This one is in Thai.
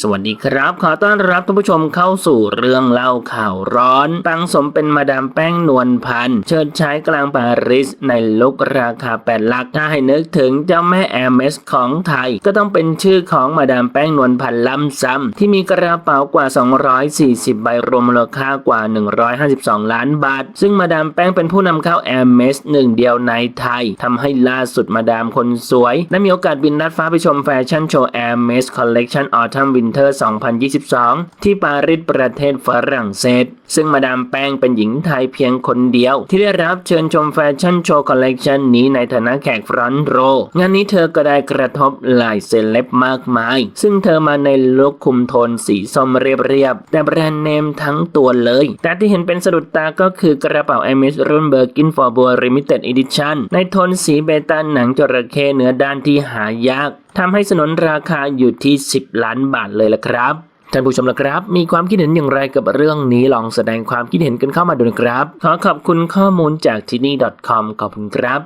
สวัสดีครับ ขอต้อนรับท่านผู้ชมเข้าสู่เรื่องเล่าข่าวร้อน ตั้งสมเป็นมาดามแป้งนวลพันธ์เชิดใช้กลางปารีสในลุกราคา8หลักถ้าให้นึกถึงเจ้าแม่แอร์เมสของไทย ก็ต้องเป็นชื่อของมาดามแป้งนวลพันธ์ล้ำซ้ำที่มีกระเป๋ากว่า 240 ใบรวมมูลค่ากว่า 152 ล้านบาท ซึ่งมาดามแป้งเป็นผู้นำเข้าแอร์เมสหนึ่งเดียวในไทยทำให้ล่าสุดมาดามคนสวย ได้มีโอกาสบินลัดฟ้าไปชมแฟชั่นโชว์ Air m e s Collection Autumn Winter 2022 ที่ปารีสประเทศฝรั่งเศส ซึ่งมาดามแป้งเป็นหญิงไทยเพียงคนเดียว ที่ได้รับเชิญชมแฟชั่นโชว์คอลเลกชันนี้ในฐานะแขกฟรอนต์โร งานนี้เธอก็ได้กระทบหลายเซเลบมากมาย ซึ่งเธอมาในลุคคุมโทนสีส้มเรียบๆ แต่แบรนด์เนมทั้งตัวเลย แต่ที่เห็นเป็นสะดุดตาก็คือกระเป๋า m อ s รุ่นเบอร์กินฟอร์บัวริมิเต็ดอีดิชันในโทนสีเบต้าหนังจระเข้เนื้อด้านที่หายาก ทำให้สนนราคาอยู่ที่ 10 ล้านบาทเลยละครับท่านผู้ชมละครับ มีความคิดเห็นอย่างไรกับเรื่องนี้ลองแสดงความคิดเห็นกันเข้ามาดูนะครับ ขอขอบคุณข้อมูลจากที่นี่ .com ขอบคุณครับ